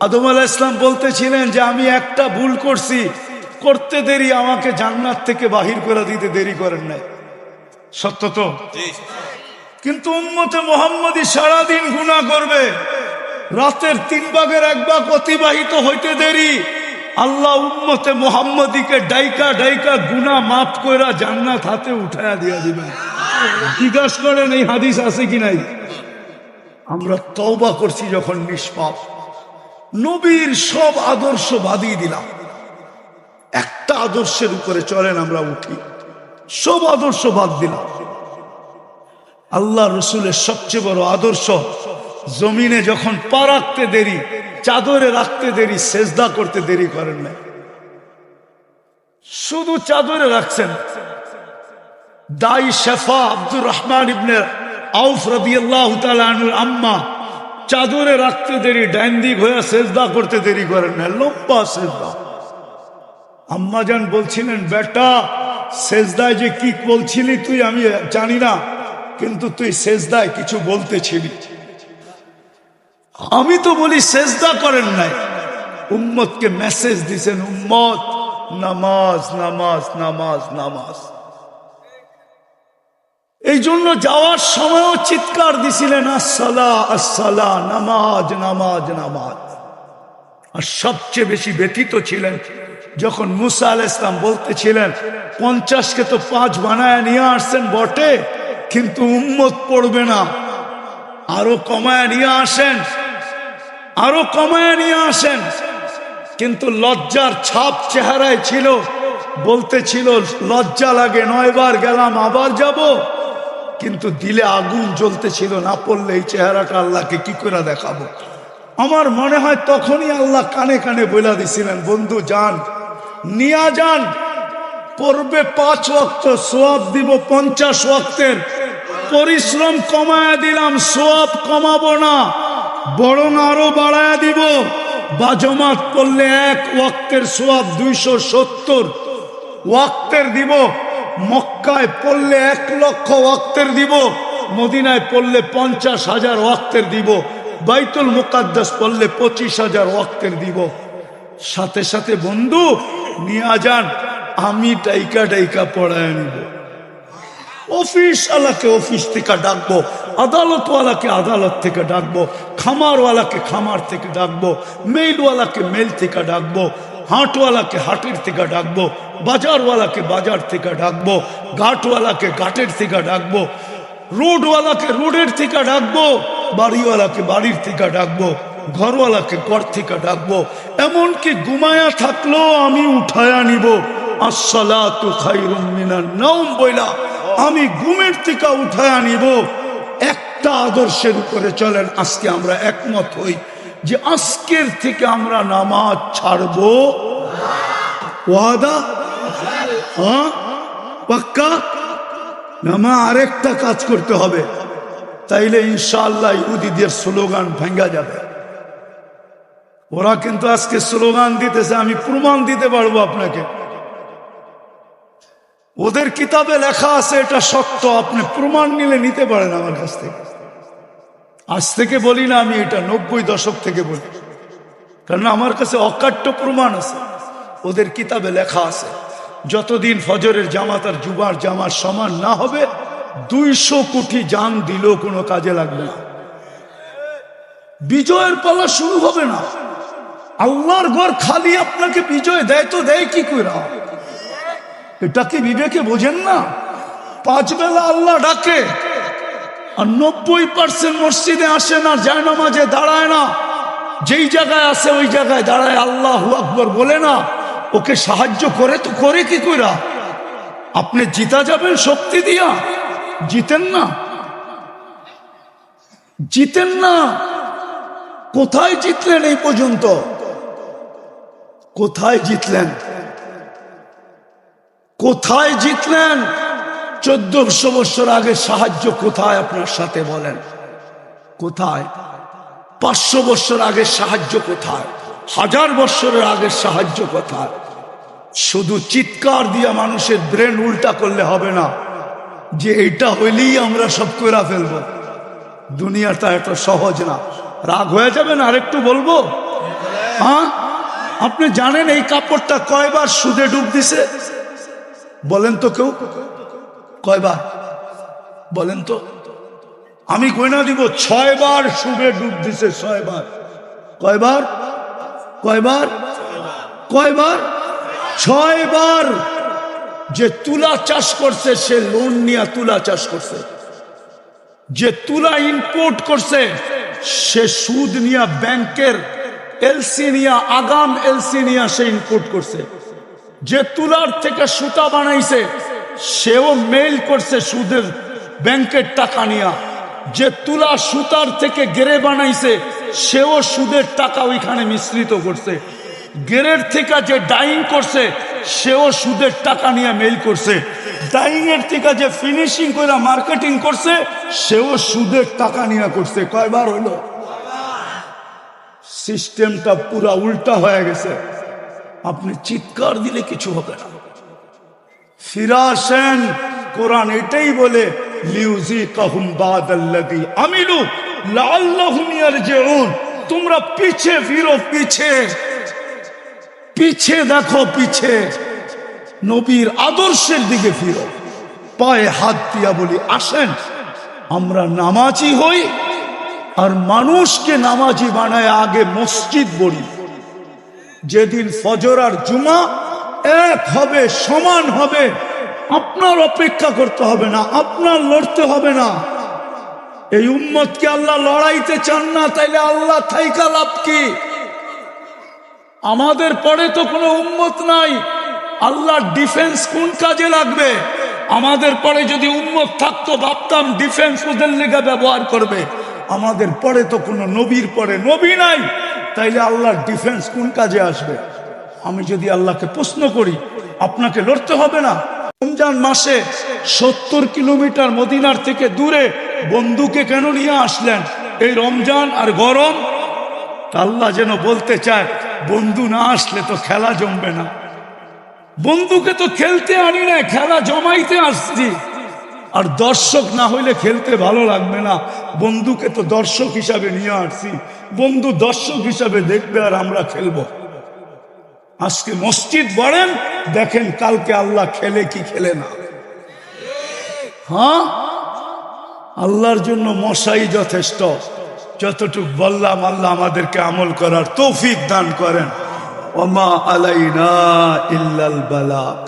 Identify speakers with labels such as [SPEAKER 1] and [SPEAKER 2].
[SPEAKER 1] আদম আলাহ ইসলাম বলতেছিলেন যে আমি একটা ভুল করছি। করতে দেরি আমাকে জান্নাত থেকে বাহির করে দিতে দেরি করেন নাই। সত্য তো? কিন্তু উম্মতে মোহাম্মদী সারাদিন গুণা করবে। রাতের তিন ভাগের এক ভাগ অতিবাহিত হইতে দেরি। আল্লাহ উম্মতে মোহাম্মদীকে ডাইকা ডাইকা গুণা মাফ কইরা জান্নাত হাতে উঠায়া দিয়া দিবেন। জিজ্ঞাসা করেন এই হাদিস আছে কি নাই? আমরা তওবা করছি যখন নিষ্পাপ। নবীর সব আদর্শ বাদিয়ে দিলাম। একটা আদর্শের উপরে চলেন, আমরা উঠি। সব আদর্শ বাদ দিলাম। আল্লাহ রসুলের সবচেয়ে বড় আদর্শ, জমিনে যখন পা রাখতে দেরি, চাদরে রাখতে দেরি, সেজদা করতে দেরি করেন না শুধু চাদরে রাখছেন। দাই শেফা আব্দুর রহমান ইবনে আউফ রবি আল্লাহ আম্মা চাদরে রাখতে দেরি, ডাইন দিক হয়ে সেজদা করতে দেরি করেন না, লম্বা সেজদা। আম্মা যান বলছিলেন, বেটা, সেজদায় যে কি বলছিলি তুই আমি জানি না, কিন্তু তুই সেজদায় কিছু বলতেছিলি। আমি তো বলি, সেজদা করেন নাই। উম্মতকে মেসেজ দিছেন, উম্মত, নামাজ নামাজ নামাজ নামাজ। এই জন্য যাওয়ার সময়ও চিৎকার দিছিলেন, আসসালা আসসালা, নামাজ নামাজ নামাজ। আর সবচেয়ে বেশি ব্যথিত ছিলেন যখন মুসা আল ইসলাম বলতেছিলেন, পঞ্চাশকে তো পাঁচ বানায় নিয়ে আসছেন বটে, কিন্তু উম্মত পড়বে না। আরও কমায় নিয়ে আসেন, আরও কমায় নিয়ে আসেন। কিন্তু লজ্জার ছাপ চেহারায় ছিল, বলতেছিল, লজ্জা লাগে, নয়বার গেলাম, আবার যাব। কিন্তু দিলে আগুন জ্বলতেছিল না পড়লে এই চেহারাটা আল্লাহকে কি করে দেখাবো? আমার মনে হয় তখনই আল্লাহ কানে কানে বইলা দিছিলেন, বন্ধু, যান, নিয়া যান, পড়বে পাঁচ ওয়াক্ত, সোয়াব দিব পঞ্চাশ ওয়াক্তের। পরিশ্রম কমায়া দিলাম, সোয়াব কমাবো না, বরং আরও বাড়ায় দিব। বাজমাত পড়লে এক ওয়াক্তের সোয়াব দুইশো সত্তর, ওয়াক্তের দিব। মক্কায় পড়লে এক লক্ষ ওয়াক্তের দিব, মদিনায় পড়লে পঞ্চাশ হাজার ওয়াক্তের দিব, বাইতুল মুকাদ্দাস পড়লে পঁচিশ হাজার ওয়াক্তের দিব। সাথে সাথে বন্ধু, নিয়ে যান, আমি টাইকা টাইকা পড়ায় নিব অফিস আলাকে অফিস থেকে ডাকবো, আদালতওয়ালাকে আদালত থেকে ডাকবো, খামারওয়ালাকে খামার থেকে ডাকবো, মেইলওয়ালাকে মেল থেকে ডাকবো, হাটওয়ালাকে হাটের থেকে ডাকবো বাজারওয়ালাকে বাজার থেকে ডাকবো, ঘাটওয়ালাকে ঘাটের থেকে ডাকবো, রোডওয়ালাকে রোডের থেকে ডাকবো, বাড়িওয়ালাকে বাড়ির থেকে ডাকবো, ঘরওয়ালাকে ঘর থেকে ডাকবো, এমনকি ঘুমায়া থাকলেও আমি উঠায়া নিব। আসসালাতু খাইরুম মিনান নাওম বইলা, আমি ঘুমের থেকে উঠায়া নিব। একটা আদর্শের উপরে চলেন, আজকে আমরা একমত হই যে আজকের থেকে আমরা নামাজ ছাড়বো। ওয়াদা হ্যাঁ? পাক্কা? নামা আরেকটা কাজ করতে হবে। তাইলে ইনশাআল্লাহ ইহুদিদের স্লোগান ভেঙ্গা যাবে। ওরা কিন্তু আজকে স্লোগান দিতেছে, আমি প্রমাণ দিতে পারব আপনাকে। ওদের কিতাবে লেখা আছে, এটা সত্য, আপনি প্রমাণ নিলে নিতে পারেন আমার কাছ থেকে। আজ থেকে বলি না আমি এটা, নব্বই দশক থেকে বলি। কারণ আমার কাছে অকাট্য প্রমাণ আছে, ওদের কিতাবে লেখা আছে। যতদিন ফজরের জামাত আর জুবার জামার সমান না হবে, দুইশো কোটি যান দিলেও কোনো কাজে লাগবে না। বিজয়ের পালা শুরু হবে না। আল্লাহর ঘর খালি আপনাকে বিজয় দেয় তো দেয় কি করে এটা কি বিবেকে বোঝেন না? পাঁচ বেলা আল্লাহ ডাকে, আর নব্বই পার্সেন্ট মসজিদে আসে না, যায় নামাজে, দাঁড়ায় না। যেই জায়গায় আছে ওই জায়গায় দাঁড়ায় আল্লাহ আকবর বলে না। ওকে সাহায্য করে তো করে কি কইরা? আপনি জিতা যাবেন শক্তি দিয়া। জিতেন না। জিতেন না। কোথায় জিতলেন এই পর্যন্ত? কোথায় জিতলেন? কোথায় জিতলেন? চোদ্দশো বছর আগে সাহায্য কোথায় আপনার সাথে বলেন? কোথায়? পাঁচশো বছর আগে সাহায্য কোথায়? হাজার বছরের আগের সাহায্য কথা। শুধু চিৎকার দিয়ে মানুষের ব্রেন উল্টা করলে হবে না, যে এটা হইলেই আমরা সব করে ফেলব। দুনিয়াটা এত সহজ না। রাগ হয়ে যাবে না আরেকটু বলব? হ্যাঁ? আপনি জানেন এই কাপড়টা কয়বার সুদে ডুব দিছে? বলেন তো কেউ। কয়বার? বলেন তো। আমি গয়না দিব, ছয়বার সুদে ডুব দিছে ছয়বার। কয়বার? কয়বার? কয়বার? ছয়বার। যে তুলা চাষ করছে, সে লোন নিয়ে তুলা চাষ করছে। যে তুলা ইম্পোর্ট করছে, সে সুদ নিয়ে ব্যাংকের এলসি নিয়ে, আগাম এলসি নিয়ে সে ইম্পোর্ট করছে। যে তুলার থেকে সুতা বানাইছে, সেও মেইল করছে সুদের ব্যাংকের টাকা নিয়ে। যে তুলা সুতার থেকে গেরে বানাইছে সেও সুদের টাকা ওইখানে মিশ্রিত করছে। গেরের থেকে যে ডাইং করছে, সেও সুদের টাকা নিয়ে মেইল করছে। ডাইং এর থেকে যে ফিনিশিং করে মার্কেটিং করছে, সেও সুদের টাকা নিয়ে করছে। কয়বার হইল? সিস্টেমটা পুরা উল্টা হয়ে গেছে। আপনি চিৎকার দিলে কিছু হবে না। ফিরাসেন কোরআন এটাই বলে লিউজি কাহুম বাদাল্লাদি আমিলু। তোমরা পিছে ফিরো। পিছে। পিছে দেখো, পিছে। নবীর আদর্শের দিকে ফিরো। পায়ে হাত দিয়া বলি, আসেন, আমরা নামাজি হই আর মানুষকে নামাজি বানায় আগে মসজিদ বলি যেদিন ফজর আর জুমা এক হবে, সমান হবে। আপনার অপেক্ষা করতে হবে না, আপনার লড়তে হবে না। এই উম্মতকে আল্লাহ লড়াইতে চান না? তাইলে আল্লাহ থাইকা লাভ কি? আমাদের পরে তো কোনো উম্মত নাই। আল্লাহ ডিফেন্স কোন কাজে লাগবে? আমাদের পরে যদি উম্মত থাকতো, ভাবতাম ডিফেন্স ওদের লেগে ব্যবহার করবে। আমাদের পরে তো কোনো নবীর পরে নবী নাই। তাইলে আল্লাহর ডিফেন্স কোন কাজে আসবে? আমি যদি আল্লাহকে প্রশ্ন করি, আপনাকে লড়তে হবে না? রমজান মাসে সত্তর কিলোমিটার মদিনার থেকে দূরে বন্ধুকে কেন নিয়ে আসলেন? এই রমজান আর গরম আল্লাহ যেন বলতে চায়, বন্ধু না আসলে তো খেলা জমবে না। বন্ধুকে তো খেলতে আনি না খেলা জমাইতে আসছি। আর দর্শক না হইলে খেলতে ভালো লাগবে না। বন্ধুকে তো দর্শক হিসাবে নিয়ে আসছি। বন্ধু দর্শক হিসাবে দেখবে আর আমরা খেলব। আজকে মসজিদ বলেন, দেখেন কালকে আল্লাহ খেলে কি খেলে না। হ্যাঁ? আল্লাহর জন্য মশাই যথেষ্ট। যতটুক বললাম, আল্লাহ আমাদেরকে আমল করার তৌফিক দান করেন। ওমা আলাইনা ইল্লাল বালাক।